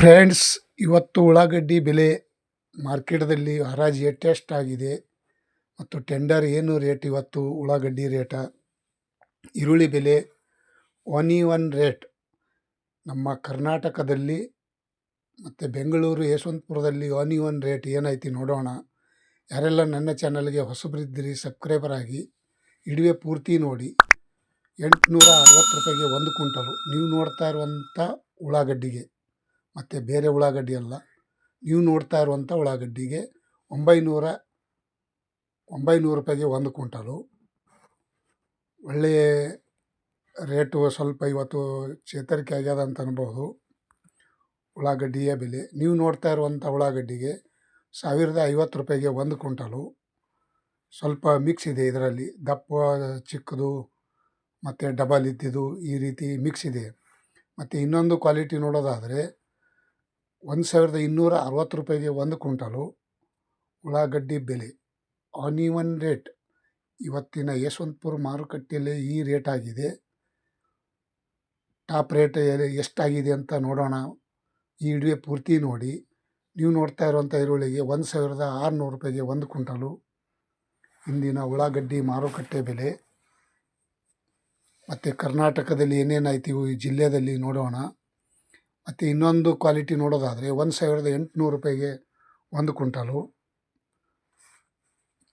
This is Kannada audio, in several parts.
ಫ್ರೆಂಡ್ಸ್, ಇವತ್ತು ಉಳ್ಳಾಗಡ್ಡಿ ಬೆಲೆ ಮಾರ್ಕೆಟ್ದಲ್ಲಿ ಹರಾಜು ಎಷ್ಟೆಷ್ಟಾಗಿದೆ ಮತ್ತು ಟೆಂಡರ್ ಏನು ರೇಟ್ ಇವತ್ತು ಉಳ್ಳಾಗಡ್ಡಿ ರೇಟ? ಈರುಳ್ಳಿ ಬೆಲೆ ಒನ್ ಒನ್ ರೇಟ್. ನಮ್ಮ ಕರ್ನಾಟಕದಲ್ಲಿ ಮತ್ತು ಬೆಂಗಳೂರು ಯಶವಂತಪುರದಲ್ಲಿ ಒನ್ ಒನ್ ರೇಟ್ ಏನೈತಿ ನೋಡೋಣ. ಯಾರೆಲ್ಲ ನನ್ನ ಚಾನಲ್ಗೆ ಹೊಸಬರಿದ್ದೀರಿ, ಸಬ್ಸ್ಕ್ರೈಬರ್ ಆಗಿ ಇಡುವೆ ಪೂರ್ತಿ ನೋಡಿ. ಎಂಟುನೂರ ಅರವತ್ತು ರೂಪಾಯಿಗೆ ಒಂದು ಕ್ವಿಂಟಲು. ನೀವು ನೋಡ್ತಾ ಇರುವಂಥ ಉಳ್ಳಾಗಡ್ಡಿಗೆ. ಮತ್ತು ಬೇರೆ ಉಳ್ಳಾಗಡ್ಡಿ ಅಲ್ಲ. ನೀವು ನೋಡ್ತಾ ಇರುವಂಥ ಉಳ್ಳಾಗಡ್ಡಿಗೆ ಒಂಬೈನೂರ, ಒಂಬೈನೂರು ರೂಪಾಯಿಗೆ ಒಂದು ಕ್ವಿಂಟಲು. ಒಳ್ಳೆಯ ರೇಟು ಸ್ವಲ್ಪ ಇವತ್ತು ಚೇತರಿಕೆ ಆಗ್ಯದ ಅಂತ ಅನ್ಬೋದು. ಉಳ್ಳಾಗಡ್ಡಿಯ ಬೆಲೆ. ನೀವು ನೋಡ್ತಾ ಇರುವಂಥ ಉಳ್ಳಾಗಡ್ಡಿಗೆ ಸಾವಿರದ ಐವತ್ತು ರೂಪಾಯಿಗೆ ಒಂದು ಕ್ವಿಂಟಲು. ಸ್ವಲ್ಪ ಮಿಕ್ಸ್ ಇದೆ ಇದರಲ್ಲಿ. ದಪ್ಪ, ಚಿಕ್ಕದು, ಮತ್ತು ಡಬಲ್ ಇದ್ದಿದ್ದು ಈ ರೀತಿ ಮಿಕ್ಸ್ ಇದೆ. ಮತ್ತು ಇನ್ನೊಂದು ಕ್ವಾಲಿಟಿ ನೋಡೋದಾದರೆ ಒಂದು ಸಾವಿರದ ಇನ್ನೂರ ಅರವತ್ತು ರೂಪಾಯಿಗೆ ಒಂದು ಕ್ವಿಂಟಲು ಉಳ್ಳಾಗಡ್ಡಿ ಬೆಲೆ ಆನ್ ಈವನ್ ರೇಟ್. ಇವತ್ತಿನ ಯಶವಂತಪುರ ಮಾರುಕಟ್ಟೆಯಲ್ಲಿ ಈ ರೇಟ್ ಆಗಿದೆ. ಟಾಪ್ ರೇಟ್ ಎಷ್ಟಾಗಿದೆ ಅಂತ ನೋಡೋಣ. ಈ ವಿಡಿಯೋ ಪೂರ್ತಿ ನೋಡಿ. ನೀವು ನೋಡ್ತಾ ಇರುವಂಥ ಈರುಳ್ಳಿಗೆ ಒಂದು ಸಾವಿರದ ಆರುನೂರು ರೂಪಾಯಿಗೆ ಒಂದು ಕ್ವಿಂಟಲು. ಇಂದಿನ ಉಳ್ಳಾಗಡ್ಡಿ ಮಾರುಕಟ್ಟೆ ಬೆಲೆ. ಮತ್ತು ಕರ್ನಾಟಕದಲ್ಲಿ ಏನೇನಾಯ್ತು ಈ ಜಿಲ್ಲೆಯಲ್ಲಿ ನೋಡೋಣ. ಮತ್ತು ಇನ್ನೊಂದು ಕ್ವಾಲಿಟಿ ನೋಡೋದಾದರೆ ಒಂದು ಸಾವಿರದ ಎಂಟುನೂರು ರೂಪಾಯಿಗೆ ಒಂದು ಕ್ವಿಂಟಲು.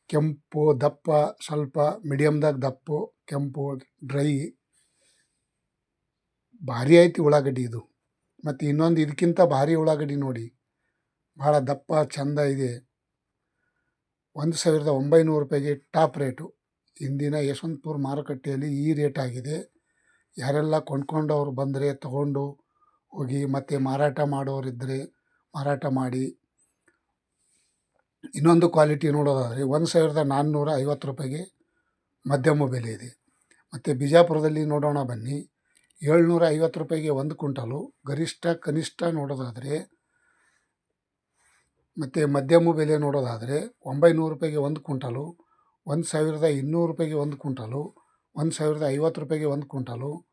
ಕೆಂಪು ದಪ್ಪ, ಸ್ವಲ್ಪ ಮೀಡಿಯಮ್ದಾಗ ದಪ್ಪು, ಕೆಂಪು ಡ್ರೈ. ಭಾರಿ ಐತಿ ಉಳ್ಳಾಗಡ್ಡಿ ಇದು. ಮತ್ತು ಇನ್ನೊಂದು ಇದಕ್ಕಿಂತ ಭಾರಿ ಉಳ್ಳಾಗಡ್ಡಿ ನೋಡಿ. ಭಾಳ ದಪ್ಪ, ಚಂದ ಇದೆ. ಒಂದು ಸಾವಿರದ ಒಂಬೈನೂರು ರೂಪಾಯಿಗೆ ಟಾಪ್ ರೇಟು. ಇಂದಿನ ಯಶವಂತಪುರ ಮಾರುಕಟ್ಟೆಯಲ್ಲಿ ಈ ರೇಟ್ ಆಗಿದೆ. ಯಾರೆಲ್ಲ ಕೊಂಡ್ಕೊಂಡವ್ರು ಬಂದರೆ ತಗೊಂಡು ಹೋಗಿ ಮತ್ತು ಮಾರಾಟ ಮಾಡೋರಿದ್ದರೆ ಮಾರಾಟ ಮಾಡಿ. ಇನ್ನೊಂದು ಕ್ವಾಲಿಟಿ ನೋಡೋದಾದರೆ ಒಂದು ಸಾವಿರದ ನಾನ್ನೂರ ಐವತ್ತು ರೂಪಾಯಿಗೆ ಮಧ್ಯಮ ಬೆಲೆ ಇದೆ. ಮತ್ತು ಬಿಜಾಪುರದಲ್ಲಿ ನೋಡೋಣ ಬನ್ನಿ. ಏಳ್ನೂರ ಐವತ್ತು ರೂಪಾಯಿಗೆ ಒಂದು ಕ್ವಿಂಟಲು. ಗರಿಷ್ಠ, ಕನಿಷ್ಠ ನೋಡೋದಾದರೆ ಮತ್ತು ಮಧ್ಯಮ ಬೆಲೆ ನೋಡೋದಾದರೆ ಒಂಬೈನೂರು ರೂಪಾಯಿಗೆ ಒಂದು ಕ್ವಿಂಟಲು. ಒಂದು ಸಾವಿರದ ಇನ್ನೂರು ರೂಪಾಯಿಗೆ ಒಂದು ಕ್ವಿಂಟಲು. ಒಂದು ಸಾವಿರದ ಐವತ್ತು ರೂಪಾಯಿಗೆ ಒಂದು ಕ್ವಿಂಟಲು.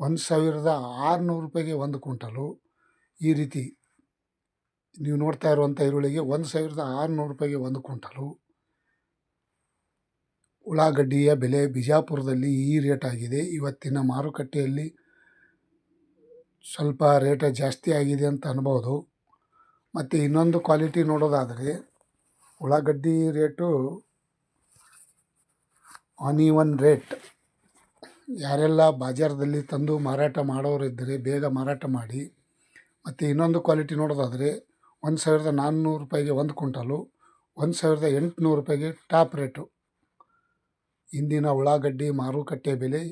ಒಂದು ಸಾವಿರದ ಆರುನೂರು ರೂಪಾಯಿಗೆ ಒಂದು ಕುಂಟಲು ಈ ರೀತಿ ನೀವು ನೋಡ್ತಾ ಇರುವಂಥ ಈರುಳ್ಳಿಗೆ ಒಂದು ಸಾವಿರದ ಆರುನೂರು ರೂಪಾಯಿಗೆ ಒಂದು ಕುಂಟಲು ಉಳ್ಳಾಗಡ್ಡಿಯ ಬೆಲೆ ಬಿಜಾಪುರದಲ್ಲಿ ಈ ರೇಟ್ ಆಗಿದೆ. ಇವತ್ತಿನ ಮಾರುಕಟ್ಟೆಯಲ್ಲಿ ಸ್ವಲ್ಪ ರೇಟ ಜಾಸ್ತಿ ಆಗಿದೆ ಅಂತ ಅನ್ಬೋದು. ಮತ್ತು ಇನ್ನೊಂದು ಕ್ವಾಲಿಟಿ ನೋಡೋದಾದರೆ ಉಳ್ಳಾಗಡ್ಡಿ ರೇಟು ಆನ್ ಈವನ್ ರೇಟ್ ಯಾರೆಲ್ಲ ಬಾಜಾರದಲ್ಲಿ ತಂದು ಮಾರಾಟ ಮಾಡೋರಿದ್ದರೆ ಬೇಗ ಮಾರಾಟ ಮಾಡಿ, ಮತ್ತು ಇನ್ನೊಂದು ಕ್ವಾಲಿಟಿ ನೋಡೋದಾದರೆ ಒಂದು ಸಾವಿರದ ನಾನ್ನೂರು ರೂಪಾಯಿಗೆ ಒಂದು ಕ್ವಿಂಟಲು, ಒಂದು ಸಾವಿರದ ಎಂಟುನೂರು ರೂಪಾಯಿಗೆ ಟಾಪ್ ರೇಟು. ಇಂದಿನ ಉಳ್ಳಾಗಡ್ಡಿ ಮಾರುಕಟ್ಟೆ ಬೆಲೆ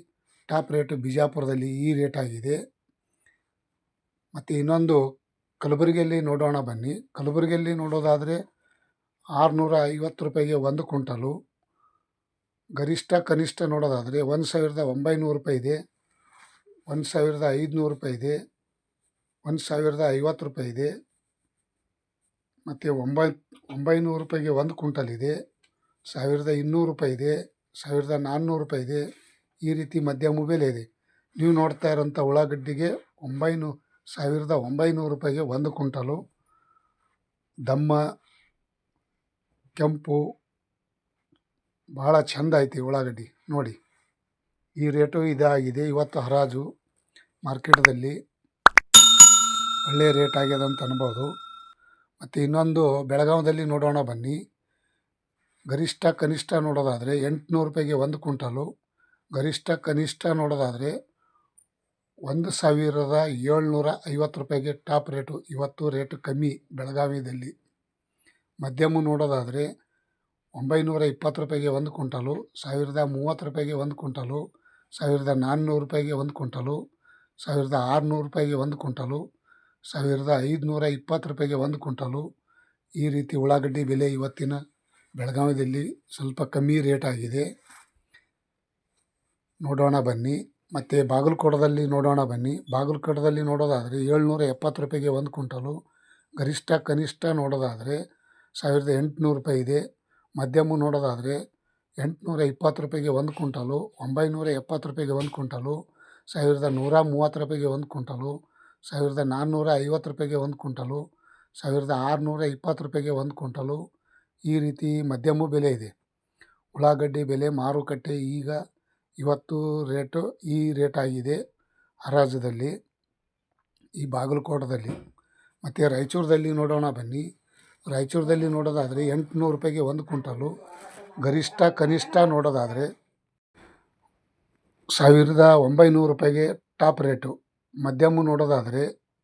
ಟಾಪ್ ರೇಟು ಬಿಜಾಪುರದಲ್ಲಿ ಈ ರೇಟ್ ಆಗಿದೆ. ಮತ್ತು ಇನ್ನೊಂದು ಕಲಬುರಗಿಯಲ್ಲಿ ನೋಡೋಣ ಬನ್ನಿ. ಕಲಬುರಗಿಯಲ್ಲಿ ನೋಡೋದಾದರೆ ಆರುನೂರ ಐವತ್ತು ರೂಪಾಯಿಗೆ ಒಂದು ಕ್ವಿಂಟಲು ಗರಿಷ್ಠ ಕನಿಷ್ಠ ನೋಡೋದಾದರೆ ಒಂದು ಸಾವಿರದ ಒಂಬೈನೂರು ರೂಪಾಯಿ ಇದೆ, ಒಂದು ಸಾವಿರದ ಐದುನೂರು ರೂಪಾಯಿ ಇದೆ, ಒಂದು ಸಾವಿರದ ಐವತ್ತು ರೂಪಾಯಿ ಇದೆ, ಮತ್ತು ಒಂಬೈ, ಒಂಬೈನೂರು ರೂಪಾಯಿಗೆ ಒಂದು ಕ್ವಿಂಟಲ್ ಇದೆ, ಸಾವಿರದ ಇನ್ನೂರು ರೂಪಾಯಿ ಇದೆ, ಸಾವಿರದ ನಾನ್ನೂರು ರೂಪಾಯಿ ಇದೆ, ಈ ರೀತಿ ಮಧ್ಯಮ ಬೆಲೆ ಇದೆ. ನೀವು ನೋಡ್ತಾ ಇರೋಂಥ ಉಳ್ಳಾಗಡ್ಡಿಗೆ ಒಂಬೈನೂ, ಸಾವಿರದ ಒಂಬೈನೂರು ರೂಪಾಯಿಗೆ ಒಂದು ಕ್ವಿಂಟಲು, ದಮ್ಮ, ಕೆಂಪು ಭಾಳ ಚಂದ ಐತಿ ಉಳ್ಳಾಗಡ್ಡಿ. ನೋಡಿ, ಈ ರೇಟು ಇದಾಗಿದೆ. ಇವತ್ತು ಹರಾಜು ಮಾರ್ಕೆಟ್ದಲ್ಲಿ ಒಳ್ಳೆಯ ರೇಟ್ ಆಗ್ಯದ ಅಂತ ಅನ್ಬೋದು. ಮತ್ತು ಇನ್ನೊಂದು, ಬೆಳಗಾವದಲ್ಲಿ ನೋಡೋಣ ಬನ್ನಿ. ಗರಿಷ್ಠ ಕನಿಷ್ಠ ನೋಡೋದಾದರೆ ಎಂಟುನೂರು ರೂಪಾಯಿಗೆ ಒಂದು ಕ್ವಿಂಟಲು. ಗರಿಷ್ಠ ಕನಿಷ್ಠ ನೋಡೋದಾದರೆ ಒಂದು ಸಾವಿರದ ಏಳ್ನೂರ ಐವತ್ತು ರೂಪಾಯಿಗೆ ಟಾಪ್ ರೇಟು. ಇವತ್ತು ರೇಟ್ ಕಮ್ಮಿ ಬೆಳಗಾವಿದಲ್ಲಿ ಮಧ್ಯಮ ನೋಡೋದಾದರೆ ಒಂಬೈನೂರ ಇಪ್ಪತ್ತು ರೂಪಾಯಿಗೆ ಒಂದು ಕ್ವಿಂಟಲು, ಸಾವಿರದ ಮೂವತ್ತು ರೂಪಾಯಿಗೆ ಒಂದು ಕ್ವಿಂಟಲು, ಸಾವಿರದ ನಾನ್ನೂರು ರೂಪಾಯಿಗೆ ಒಂದು ಕ್ವಿಂಟಲು, ಸಾವಿರದ ಆರುನೂರು ರೂಪಾಯಿಗೆ ಒಂದು ಕ್ವಿಂಟಲು, ಸಾವಿರದ ಐದುನೂರ ಇಪ್ಪತ್ತು ರೂಪಾಯಿಗೆ ಒಂದು ಕ್ವಿಂಟಲು. ಈ ರೀತಿ ಉಳ್ಳಾಗಡ್ಡಿ ಬೆಲೆ ಇವತ್ತಿನ ಬೆಳಗಾವಿಯಲ್ಲಿ ಸ್ವಲ್ಪ ಕಮ್ಮಿ ರೇಟ್ ಆಗಿದೆ. ನೋಡೋಣ ಬನ್ನಿ. ಮತ್ತು ಬಾಗಲಕೋಟದಲ್ಲಿ ನೋಡೋಣ ಬನ್ನಿ. ಬಾಗಲಕೋಟದಲ್ಲಿ ನೋಡೋದಾದರೆ ಏಳ್ನೂರ ಎಪ್ಪತ್ತು ರೂಪಾಯಿಗೆ ಒಂದು ಕ್ವಿಂಟಲು. ಗರಿಷ್ಠ ಕನಿಷ್ಠ ನೋಡೋದಾದರೆ ಸಾವಿರದ ಎಂಟುನೂರು ರೂಪಾಯಿ ಇದೆ. ಮಧ್ಯಮ ನೋಡೋದಾದರೆ ಎಂಟುನೂರ ಇಪ್ಪತ್ತು ರೂಪಾಯಿಗೆ ಒಂದು ಕ್ವಿಂಟಲು, ಒಂಬೈನೂರ ಎಪ್ಪತ್ತು ರೂಪಾಯಿಗೆ ಒಂದು ಕ್ವಿಂಟಲು, ಸಾವಿರದ ನೂರ ಮೂವತ್ತು ರೂಪಾಯಿಗೆ ಒಂದು ಕ್ವಿಂಟಲು, ಸಾವಿರದ ನಾನ್ನೂರ ಐವತ್ತು ರೂಪಾಯಿಗೆ ಒಂದು ಕ್ವಿಂಟಲು, ಸಾವಿರದ ಆರುನೂರ ಇಪ್ಪತ್ತು ರೂಪಾಯಿಗೆ ಒಂದು ಕ್ವಿಂಟಲು. ಈ ರೀತಿ ಮಧ್ಯಮ ಬೆಲೆ ಇದೆ. ಉಳ್ಳಾಗಡ್ಡಿ ಬೆಲೆ, ಮಾರುಕಟ್ಟೆ ಈಗ ಇವತ್ತು ರೇಟು ಈ ರೇಟ್ ಆಗಿದೆ ಹರಾಜದಲ್ಲಿ, ಈ ಬಾಗಲಕೋಟದಲ್ಲಿ. ಮತ್ತು ರಾಯಚೂರದಲ್ಲಿ ನೋಡೋಣ ಬನ್ನಿ. ರಾಯಚೂರದಲ್ಲಿ ನೋಡೋದಾದರೆ ಎಂಟುನೂರು ರೂಪಾಯಿಗೆ ಒಂದು ಕ್ವಿಂಟಲು, ಗರಿಷ್ಠ ಕನಿಷ್ಠ ನೋಡೋದಾದರೆ ಸಾವಿರದ ಒಂಬೈನೂರು ರೂಪಾಯಿಗೆ ಟಾಪ್ ರೇಟು. ಮಧ್ಯಮ ನೋಡೋದಾದರೆ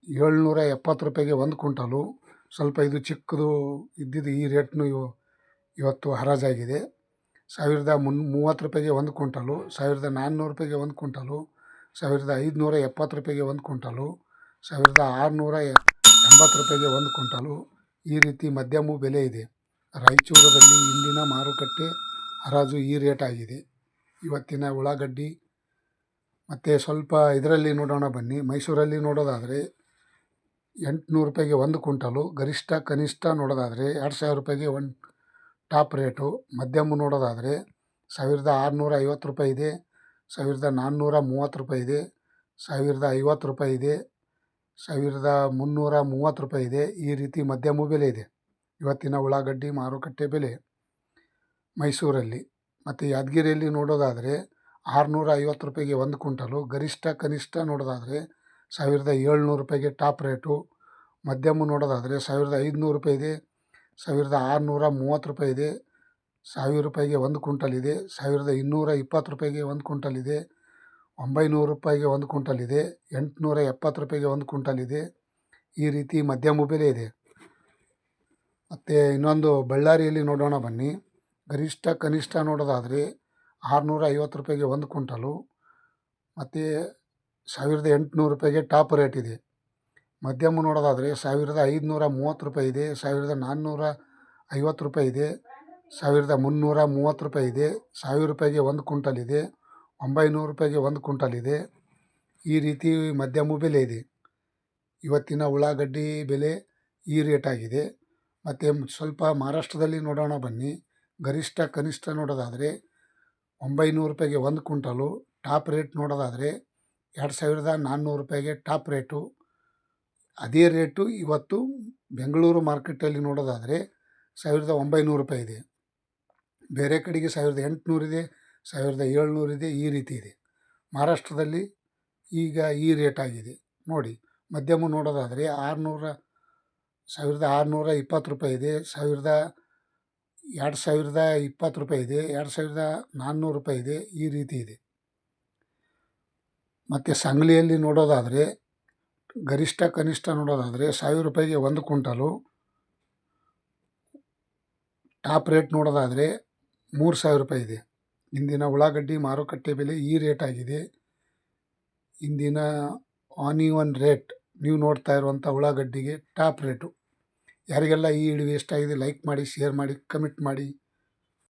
ಏಳ್ನೂರ ಎಪ್ಪತ್ತು ರೂಪಾಯಿಗೆ ಒಂದು ಕ್ವಿಂಟಲು. ಸ್ವಲ್ಪ ಇದು ಚಿಕ್ಕದು ಇದ್ದಿದ್ದು ಈ ರೇಟ್ನು ಇವು, ಇವತ್ತು ಹರಾಜಾಗಿದೆ. ಸಾವಿರದ ಮುನ್, ಮೂವತ್ತು ರೂಪಾಯಿಗೆ ಒಂದು ಕ್ವಿಂಟಲು, ಸಾವಿರದ ನಾನ್ನೂರು ರೂಪಾಯಿಗೆ ಒಂದು ಕ್ವಿಂಟಲು, ಸಾವಿರದ ಐದುನೂರ ಎಪ್ಪತ್ತು ರೂಪಾಯಿಗೆ ಒಂದು ಕ್ವಿಂಟಲು, ಸಾವಿರದ ಆರುನೂರ ಎಂಬತ್ತು ರೂಪಾಯಿಗೆ ಒಂದು ಕ್ವಿಂಟಲು ಈ ರೀತಿ ಮಧ್ಯಮ ಬೆಲೆ ಇದೆ. ರಾಯಚೂರದಲ್ಲಿ ಇಂದಿನ ಮಾರುಕಟ್ಟೆ ಹರಾಜು ಈ ರೇಟ್ ಆಗಿದೆ. ಇವತ್ತಿನ ಉಳ್ಳಾಗಡ್ಡಿ ಮತ್ತು ಸ್ವಲ್ಪ ಇದರಲ್ಲಿ ನೋಡೋಣ ಬನ್ನಿ. ಮೈಸೂರಲ್ಲಿ ನೋಡೋದಾದರೆ ಎಂಟುನೂರು ರೂಪಾಯಿಗೆ ಒಂದು ಕ್ವಿಂಟಲು, ಗರಿಷ್ಠ ಕನಿಷ್ಠ ನೋಡೋದಾದರೆ ಎರಡು ಸಾವಿರ ರೂಪಾಯಿಗೆ ಒಂದು ಟಾಪ್ ರೇಟು. ಮಧ್ಯಮ ನೋಡೋದಾದರೆ ಸಾವಿರದ ಆರುನೂರ ಐವತ್ತು ರೂಪಾಯಿ ಇದೆ, ಸಾವಿರದ ನಾನ್ನೂರ ಮೂವತ್ತು ರೂಪಾಯಿ ಇದೆ, ಸಾವಿರದ ಐವತ್ತು ರೂಪಾಯಿ ಇದೆ. ಸಾವಿರದ ಮುನ್ನೂರ ಮೂವತ್ತು ರೂಪಾಯಿ ಇದೆ. ಈ ರೀತಿ ಮಧ್ಯಮ ಬೆಲೆ ಇದೆ. ಇವತ್ತಿನ ಉಳ್ಳಾಗಡ್ಡಿ, ಮಾರುಕಟ್ಟೆ ಬೆಲೆ ಮೈಸೂರಲ್ಲಿ. ಮತ್ತು ಯಾದಗಿರಿಯಲ್ಲಿ ನೋಡೋದಾದರೆ ಆರುನೂರ ಐವತ್ತು ರೂಪಾಯಿಗೆ ಒಂದು ಕ್ವಿಂಟಲು, ಗರಿಷ್ಠ ಕನಿಷ್ಠ ನೋಡೋದಾದರೆ ಸಾವಿರದ ಏಳ್ನೂರು ರೂಪಾಯಿಗೆ ಟಾಪ್ ರೇಟು. ಮಧ್ಯಮ ನೋಡೋದಾದರೆ ಸಾವಿರದ ಐದುನೂರು ರೂಪಾಯಿ ಇದೆ. ಸಾವಿರದ ಆರುನೂರ ಮೂವತ್ತು ರೂಪಾಯಿ ಇದೆ. ಸಾವಿರ ರೂಪಾಯಿಗೆ ಒಂದು ಕ್ವಿಂಟಲ್ ಇದೆ. ಸಾವಿರದ ಇನ್ನೂರ ಇಪ್ಪತ್ತು ರೂಪಾಯಿಗೆ ಒಂದು ಕ್ವಿಂಟಲ್ ಇದೆ. ಒಂಬೈನೂರು ರೂಪಾಯಿಗೆ ಒಂದು ಕುಂಟಲ್ ಇದೆ, ಎಂಟುನೂರ ಎಪ್ಪತ್ತು ರೂಪಾಯಿಗೆ ಒಂದು ಕುಂಟಲ್ ಇದೆ. ಈ ರೀತಿ ಮಧ್ಯಮ ಬೆಲೆ ಇದೆ. ಮತ್ತು ಇನ್ನೊಂದು ಬಳ್ಳಾರಿಯಲ್ಲಿ ನೋಡೋಣ ಬನ್ನಿ. ಗರಿಷ್ಠ ಕನಿಷ್ಠ ನೋಡೋದಾದರೆ ಆರುನೂರ ಐವತ್ತು ರೂಪಾಯಿಗೆ ಒಂದು ಕುಂಟಲು ಮತ್ತು ಸಾವಿರದ ಎಂಟುನೂರು ರೂಪಾಯಿಗೆ ಟಾಪ್ ರೇಟ್ ಇದೆ. ಮಧ್ಯಮ ನೋಡೋದಾದರೆ ಸಾವಿರದ ಐದುನೂರ ಮೂವತ್ತು ರೂಪಾಯಿ ಇದೆ, ಸಾವಿರದ ನಾನ್ನೂರ ಐವತ್ತು ರೂಪಾಯಿ ಇದೆ, ಸಾವಿರದ ಮುನ್ನೂರ ಮೂವತ್ತು ರೂಪಾಯಿ ಇದೆ, ಸಾವಿರ ರೂಪಾಯಿಗೆ ಒಂದು ಕುಂಟಲ್ ಇದೆ. ಒಂಬೈನೂರು ರೂಪಾಯಿಗೆ ಒಂದು ಕುಂಟಲ್ ಇದೆ. ಈ ರೀತಿ ಮಧ್ಯಮ ಬೆಲೆ ಇದೆ. ಇವತ್ತಿನ ಉಳ್ಳಾಗಡ್ಡಿ ಬೆಲೆ ಈ ರೇಟ್ ಆಗಿದೆ. ಮತ್ತು ಸ್ವಲ್ಪ ಮಹಾರಾಷ್ಟ್ರದಲ್ಲಿ ನೋಡೋಣ ಬನ್ನಿ. ಗರಿಷ್ಠ ಕನಿಷ್ಠ ನೋಡೋದಾದರೆ ಒಂಬೈನೂರು ರೂಪಾಯಿಗೆ ಒಂದು ಕುಂಟಲು ಟಾಪ್ ರೇಟ್ ನೋಡೋದಾದರೆ ಎರಡು ಸಾವಿರದ ನಾನ್ನೂರು ರೂಪಾಯಿಗೆ ಟಾಪ್ ರೇಟು. ಅದೇ ರೇಟು ಇವತ್ತು ಬೆಂಗಳೂರು ಮಾರ್ಕೆಟಲ್ಲಿ ನೋಡೋದಾದರೆ ಸಾವಿರದ ಒಂಬೈನೂರು ರೂಪಾಯಿ ಇದೆ. ಬೇರೆ ಕಡೆಗೆ ಸಾವಿರದ ಎಂಟುನೂರಿದೆ ಸಾವಿರದ ಏಳ್ನೂರಿದೆ ಈ ರೀತಿ ಇದೆ. ಮಹಾರಾಷ್ಟ್ರದಲ್ಲಿ ಈಗ ಈ ರೇಟ್ ಆಗಿದೆ. ನೋಡಿ, ಮಧ್ಯಮ ನೋಡೋದಾದರೆ ಆರುನೂರ, ಸಾವಿರದ ಆರುನೂರ ಇಪ್ಪತ್ತು ರೂಪಾಯಿ ಇದೆ. ಸಾವಿರದ, ಎರಡು ಸಾವಿರದ ಇಪ್ಪತ್ತು ರೂಪಾಯಿ ಇದೆ. ಎರಡು ಸಾವಿರದ ನಾನ್ನೂರು ರೂಪಾಯಿ ಇದೆ. ಈ ರೀತಿ ಇದೆ. ಮತ್ತು ಸಂಗ್ಲಿಯಲ್ಲಿ ನೋಡೋದಾದರೆ, ಗರಿಷ್ಠ ಕನಿಷ್ಠ ನೋಡೋದಾದರೆ ಸಾವಿರ ರೂಪಾಯಿಗೆ ಒಂದು ಕ್ವಿಂಟಲು. ಟಾಪ್ ರೇಟ್ ನೋಡೋದಾದರೆ ಮೂರು ಸಾವಿರ ರೂಪಾಯಿ ಇದೆ. ಇಂದಿನ ಉಳ್ಳಾಗಡ್ಡಿ ಮಾರುಕಟ್ಟೆ ಬೆಲೆ ಈ ರೇಟ್ ಆಗಿದೆ. ಇಂದಿನ ಆನ್ ಈವನ್ ರೇಟ್, ನೀವು ನೋಡ್ತಾ ಇರುವಂಥ ಉಳ್ಳಾಗಡ್ಡಿಗೆ ಟಾಪ್ ರೇಟು. ಯಾರಿಗೆಲ್ಲ ಈ ವಿಡಿಯೋ ಇಷ್ಟ ಲೈಕ್ ಮಾಡಿ, ಶೇರ್ ಮಾಡಿ, ಕಮೆಂಟ್ ಮಾಡಿ.